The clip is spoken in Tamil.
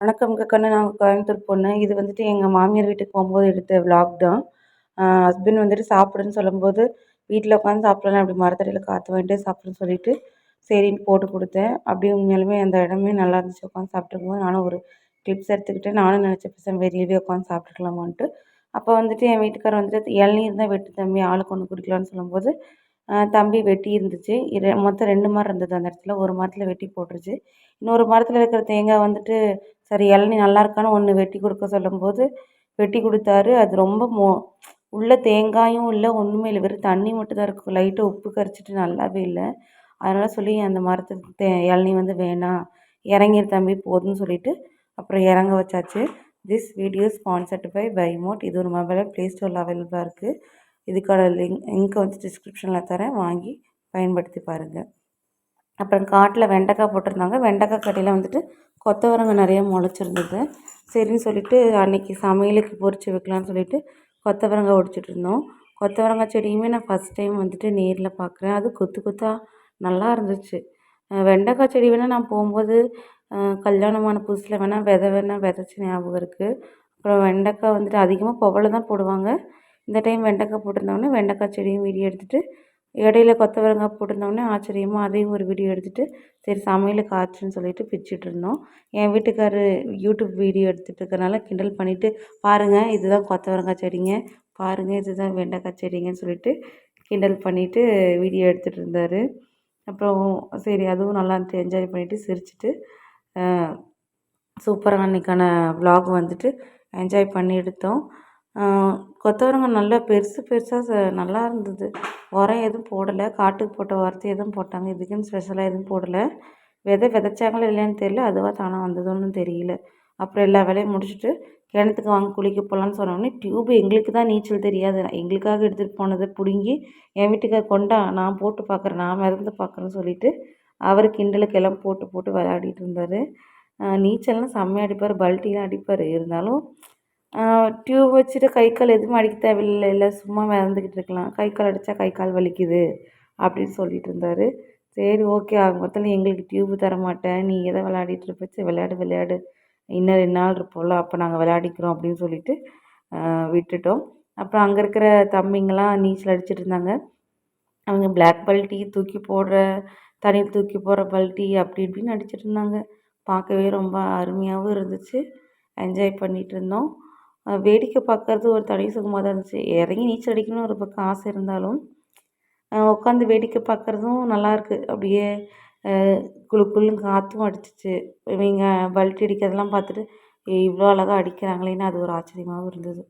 வணக்கம் கண்ணு நான் கோயம்புத்தூர் பொண்ணு. இது வந்துட்டு எங்கள் மாமியார் வீட்டுக்கு போகும்போது எடுத்த விலாக் தான். ஹஸ்பண்ட் வந்துட்டு சாப்பிடுன்னு சொல்லும்போது வீட்டில் உட்காந்து சாப்பிட்லாம் அப்படி மரத்தடியில் காற்று வாங்கிட்டு சாப்பிடுன்னு சொல்லிட்டு சரின்னு போட்டு கொடுத்தேன். அப்படியே உண்மையாலுமே அந்த இடமே நல்லா இருந்துச்சு உட்காந்து சாப்பிட்ருக்கும்போது நானும் ஒரு கிளிப்ஸ் எடுத்துக்கிட்டு நானும் நினச்சேன் பேச வெளியவே உட்காந்து சாப்பிட்டுக்கலாமான்ட்டு. அப்போ வந்துட்டு என் வீட்டுக்காரர் வந்துட்டு இளநீர் தான் வெட்டு தம்பி ஆளுக்கு ஒன்று குடிக்கலான்னு சொல்லும்போது தம்பி வெட்டி இருந்துச்சு. மொத்தம் ரெண்டு மரம் இருந்தது அந்த இடத்துல. ஒரு மரத்தில் வெட்டி போட்டுருச்சு. இன்னொரு மரத்தில் இருக்கிற தேங்காய் வந்துட்டு சரி இளநீ நல்லா இருக்கான்னு ஒன்று வெட்டி கொடுக்க சொல்லும்போது வெட்டி கொடுத்தாரு. அது ரொம்ப மோ உள்ளே தேங்காயும் இல்லை ஒன்றுமே இல்லை. வெறும் தண்ணி மட்டும் தான் இருக்கும் லைட்டாக உப்பு கரைச்சிட்டு நல்லாவே இல்லை. அதனால் சொல்லி அந்த மரத்துக்கு தே இளநீ வந்து வேணாம். இறங்கிரு தம்பி போதும்னு சொல்லிட்டு அப்புறம் இறங்க வச்சாச்சு. திஸ் வீடியோ ஸ்பான்சர்டு பை பைமோட் இது ஒரு மொபைல் ப்ளே ஸ்டோரில் அவைலபிளாக இருக்குது இதுக்கான லிங்க் லிங்க்கை வந்து டிஸ்கிரிப்ஷனில் தரேன். வாங்கி பயன்படுத்தி பாருங்கள் அப்புறம் காட்டில் வெண்டைக்காய் போட்டிருந்தாங்க. வெண்டைக்காய் கடையில் வந்துட்டு கொத்தவரங்காய் நிறைய முளைச்சிருந்தது. சரின்னு சொல்லிட்டு அன்றைக்கி சமையலுக்கு பொறிச்சு வைக்கலான்னு சொல்லிட்டு கொத்தவரங்காய் ஒடிச்சிட்டு இருந்தோம். கொத்தவரங்காய் செடியுமே நான் ஃபஸ்ட் டைம் வந்துட்டு நேரில் பார்க்குறேன் அது கொத்து கொத்தாக நல்லா இருந்துச்சு. வெண்டைக்காய் செடி வேணால் நான் போகும்போது கல்யாணமான புதுசில் வேணால் வித வேணால் விதைச்சி ஞாபகம் இருக்குது அப்புறம் வெண்டைக்காய் வந்துட்டு அதிகமாக புகழ தான் போடுவாங்க. இந்த டைம் வெண்டைக்காய் போட்டிருந்தோடனே வெண்டைக்காய் செடியும் வீடியோ எடுத்துகிட்டு இடையில கொத்தவரங்காய் போட்டிருந்தோடனே ஆச்சரியமாக அதையும் ஒரு வீடியோ எடுத்துகிட்டு சரி சமையலுக்கு ஆச்சுன்னு சொல்லிட்டு பிச்சுட்டு இருந்தோம். என் வீட்டுக்காரரு யூடியூப் வீடியோ எடுத்துகிட்டு இருக்கனால கிண்டல் பண்ணிவிட்டு பாருங்கள் இதுதான் கொத்தவரங்காய் செடிங்க. பாருங்கள் இதுதான் வெண்டைக்காய் செடிங்கன்னு சொல்லிட்டு கிண்டல் பண்ணிவிட்டு வீடியோ எடுத்துகிட்டு இருந்தார். அப்புறம் சரி அதுவும் நல்லா என்ஜாய் பண்ணிவிட்டு சிரிச்சிட்டு சூப்பராக அன்றைக்கான விலாக் வந்துட்டு என்ஜாய் பண்ணி எடுத்தோம். கொத்தவரங்காய் நல்லா பெருசு பெருசாக ச நல்லா இருந்தது. உரம் எதுவும் போடலை. காட்டுக்கு போட்ட உரத்தை எதுவும் போட்டாங்க. இதுக்குன்னு ஸ்பெஷலாக எதுவும் போடலை. விதை விதைச்சாங்களா இல்லையான்னு தெரியல. அதுவாக தானாக வந்ததுன்னு தெரியல. அப்புறம் எல்லா வேலையும் முடிச்சுட்டு கிணத்துக்கு வாங்க குளிக்க போகலான்னு சொன்னோடனே டியூப் எங்களுக்கு தான் நீச்சல் தெரியாது. எங்களுக்காக எடுத்துகிட்டு போனதை பிடுங்கி என் வீட்டுக்கார் கொண்டா நான் போட்டு பார்க்குறேன் நான் மிதந்து பார்க்குறேன்னு சொல்லிட்டு அவர் கிண்டலுக்கு எல்லாம் போட்டு போட்டு விளையாடிட்டு இருந்தார். நீச்சல்லாம் செம்மையாக அடிப்பார். பல்ட்டிலாம் அடிப்பார். இருந்தாலும் டியூப் வச்சுட்டு கை கால் எதுவும் அடிக்க தேவையில்லை. இல்லை சும்மா மிதந்துக்கிட்டு இருக்கலாம். கை கால் அடித்தா கை கால் வலிக்குது அப்படின்னு சொல்லிட்டு இருந்தார். சரி ஓகே ஆக மொத்தத்தில் எங்களுக்கு டியூப் தர மாட்டேன் நீ எதை விளையாடிட்டு இருப்பச்சு விளையாடு விளையாடு. இன்னும் ரெண்டு நாள் இருப்போம்ல. அப்போ நாங்கள் விளையாடிக்கிறோம் அப்படின்னு சொல்லிட்டு விட்டுட்டோம். அப்புறம் அங்கே இருக்கிற தம்பிங்கெல்லாம் நீச்சல் அடிச்சிட்டு இருந்தாங்க. அவங்க பிளாக் பல்ட்டி தூக்கி போடுற தண்ணியில் தூக்கி போடுற பல்ட்டி அப்படி இப்படின்னு அடிச்சிட்டு இருந்தாங்க. பார்க்கவே ரொம்ப அருமையாகவும் இருந்துச்சு. என்ஜாய் பண்ணிகிட்டு இருந்தோம். வேடிக்கை பார்க்குறது ஒரு தனி சுகமாக தான் இருந்துச்சு. இறங்கி நீச்சல் அடிக்கணும்னு ஒரு பக்கம் ஆசை இருந்தாலும் உட்காந்து வேடிக்கை பார்க்குறதும் நல்லாயிருக்கு அப்படியே குளு குளுன்னு காற்றும் அடிச்சிச்சு. இவங்க பல்ட்டி அடிக்கிறதெல்லாம் பார்த்துட்டு இவ்வளோ அழகாக அடிக்கிறாங்களேன்னு அது ஒரு ஆச்சரியமாகவும் இருந்தது.